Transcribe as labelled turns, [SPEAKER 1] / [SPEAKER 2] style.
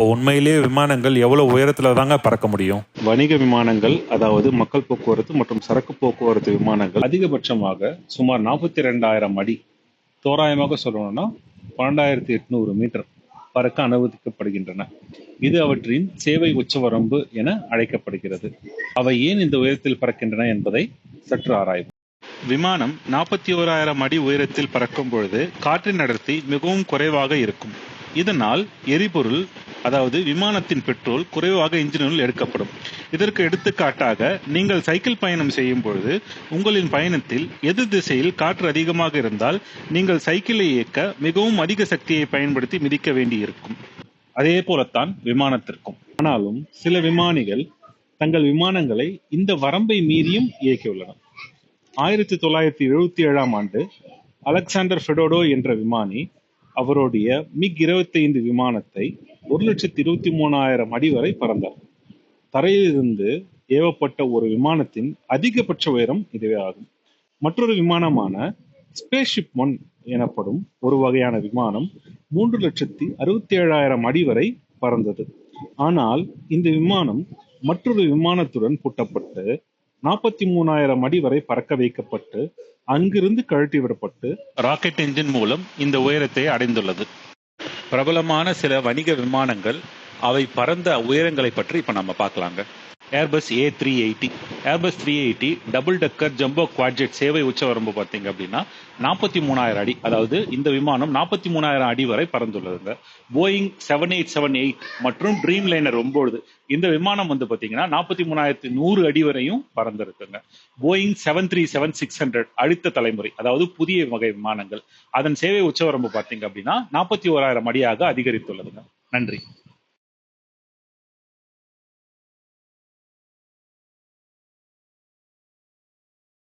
[SPEAKER 1] இப்போ உண்மையிலேயே விமானங்கள் எவ்வளவு உயரத்துல தாங்க பறக்க முடியும்?
[SPEAKER 2] வணிக விமானங்கள் அதாவது மக்கள் போக்குவரத்து மற்றும் சரக்கு போக்குவரத்து விமானங்கள் அதிகபட்சமாக சுமார் நாற்பத்தி ரெண்டாயிரம் அடி. தோராயமாக சொல்லணும்னா பன்னெண்டாயிரத்தி எட்நூறு மீட்டர் பறக்க அனுமதிக்கப்படுகின்றன. இது அவற்றின் சேவை உச்சவரம்பு என அழைக்கப்படுகிறது. அவை ஏன் இந்த உயரத்தில் பறக்கின்றன என்பதை சற்று ஆராய்வோம். விமானம் நாற்பத்தி ஓராயிரம் அடி உயரத்தில் பறக்கும் பொழுது காற்றின் அடர்த்தி மிகவும் குறைவாக இருக்கும். இதனால் எரிபொருள் அதாவது விமானத்தின் பெட்ரோல் குறைவாக இன்ஜினுள் எடுக்கப்படும். இதற்கு எடுத்துக்காட்டாக நீங்கள் சைக்கிள் பயணம் செய்யும் பொழுது உங்களின் பயணத்தில் எதிர் திசையில் காற்று அதிகமாக இருந்தால் நீங்கள் சைக்கிளை இயக்க மிகவும் அதிக சக்தியை பயன்படுத்தி மிதிக்க வேண்டியிருக்கும். அதே போலத்தான் விமானத்திற்கும். ஆனாலும் சில விமானிகள் தங்கள் விமானங்களை இந்த வரம்பை மீறியும் இயக்கியுள்ளனர். ஆயிரத்தி தொள்ளாயிரத்தி எழுபத்தி ஏழாம் ஆண்டு அலெக்சாண்டர் ஃபெடோடோ என்ற விமானி அவருடைய மிக் 25 விமானத்தை ஒரு லட்சத்தி இருபத்தி மூணாயிரம் அடி வரை பறந்தார். தரையிலிருந்து ஏவப்பட்ட ஒரு விமானத்தின் அதிகபட்ச உயரம் இதுவே ஆகும். மற்றொரு விமானமான ஸ்பேஸ்ஷிப் ஒன் எனப்படும் ஒரு வகையான விமானம் மூன்று லட்சத்தி அறுபத்தி ஏழாயிரம் அடி வரை பறந்தது. ஆனால் இந்த விமானம் மற்றொரு விமானத்துடன் பூட்டப்பட்டு நாற்பத்தி மூணாயிரம் அடி வரை பறக்க வைக்கப்பட்டு அங்கிருந்து கழட்டி விடப்பட்டு ராக்கெட் என்ஜின் மூலம் இந்த உயரத்தை அடைந்துள்ளது. பிரபலமான சில வணிக விமானங்கள் அவை பறந்த உயரங்களை பற்றி இப்ப நம்ம பார்க்கலாங்க. Airbus A three eighty Airbus three eighty double decker jumbo quadjet சேவை உச்சவரம்பு பார்த்தீங்க அப்படின்னா நாற்பத்தி மூணாயிரம் அடி. அதாவது இந்த விமானம் நாற்பத்தி மூணாயிரம் அடி வரை பறந்துள்ளதுங்க. Boeing seven eight seven eight மற்றும் ட்ரீம் லைனர் ஒன்பது. இந்த விமானம் வந்து பார்த்தீங்கன்னா நாற்பத்தி மூணாயிரத்தி நூறு அடி வரையும் பறந்துருக்குங்க. Boeing seven three seven six hundred அடுத்த தலைமுறை அதாவது புதிய வகை விமானங்கள். அதன் சேவை உச்சவரம்பு பார்த்தீங்க அப்படின்னா நாற்பத்தி ஓராயிரம் அடியாக அதிகரித்துள்ளதுங்க. நன்றி.